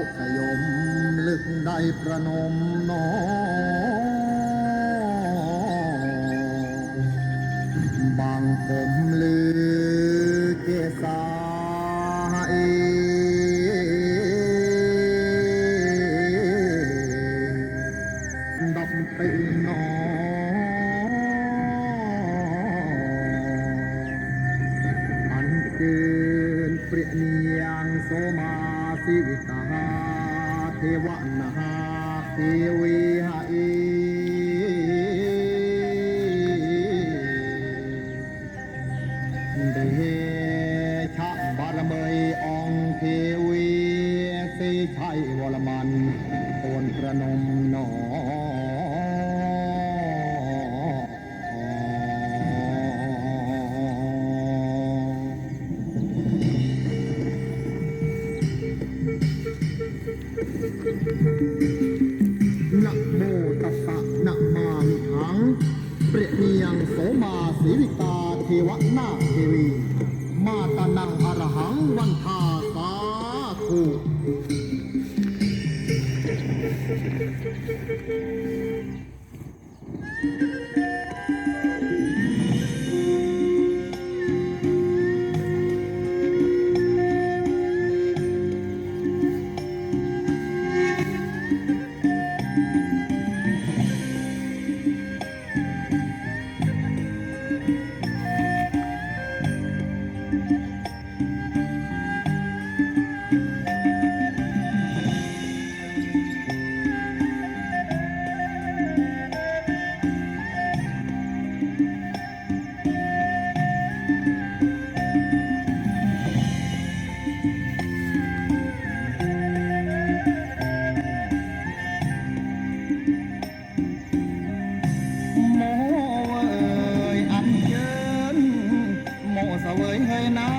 ុខយមលឹកដៃប្រណមណោបាងគំលឺទេសាអីដល់ទៅណោអន្តើនព្រះនាងសូមា สิวิตาเทวนาเทวีหาเอ มาสีวิตาเทวนาเทวี มาตานังอรหังวันทาสาธุ មកអើយអញ្ជើញមកសើយហើយណា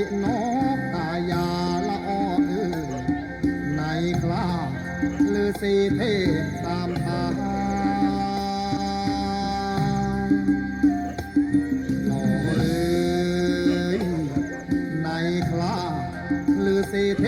ตินกตายาละออเออในคลาลือสีเทพตามทางโอ้เอ้ยในคลาลือสีเท